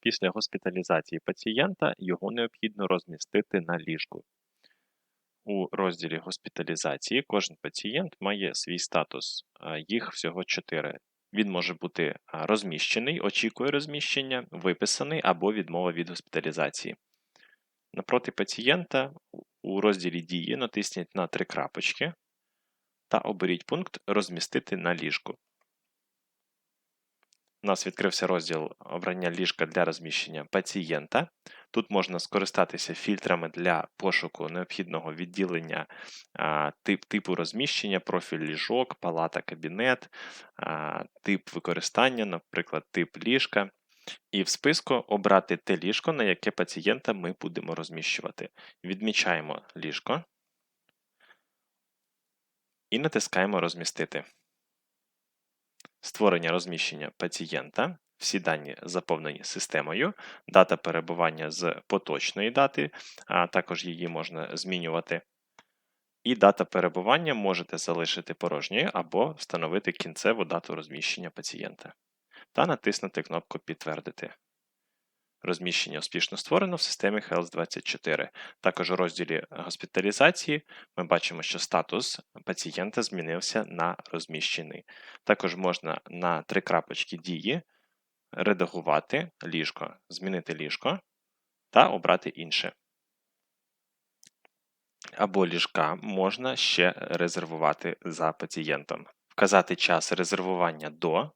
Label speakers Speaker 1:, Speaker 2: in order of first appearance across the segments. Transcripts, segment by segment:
Speaker 1: Після госпіталізації пацієнта його необхідно розмістити на ліжку. У розділі госпіталізації кожен пацієнт має свій статус, їх всього чотири. Він може бути розміщений, очікує розміщення, виписаний або відмова від госпіталізації. Напроти пацієнта у розділі дії натисніть на три крапочки та оберіть пункт Розмістити на ліжку. У нас відкрився розділ обрання ліжка для розміщення пацієнта. Тут можна скористатися фільтрами для пошуку необхідного відділення тип, типу розміщення, профіль ліжок, палата, кабінет, тип використання, наприклад, тип ліжка. І в списку обрати те ліжко, на яке пацієнта ми будемо розміщувати. Відмічаємо ліжко і натискаємо Розмістити. Створення розміщення пацієнта. Всі дані заповнені системою, дата перебування з поточної дати, а також її можна змінювати. І дата перебування можете залишити порожньою або встановити кінцеву дату розміщення пацієнта та натиснути кнопку Підтвердити. Розміщення успішно створено в системі Health24. Також у розділі госпіталізації ми бачимо, що статус пацієнта змінився на розміщений. Також можна на три крапочки дії редагувати ліжко, змінити ліжко та обрати інше. Або ліжка можна ще резервувати за пацієнтом. Вказати час резервування до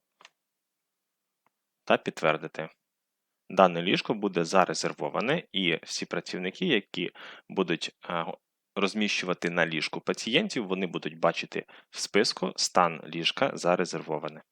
Speaker 1: та підтвердити. Дане ліжко буде зарезервоване, і всі працівники, які будуть розміщувати на ліжку пацієнтів, вони будуть бачити в списку стан ліжка зарезервоване.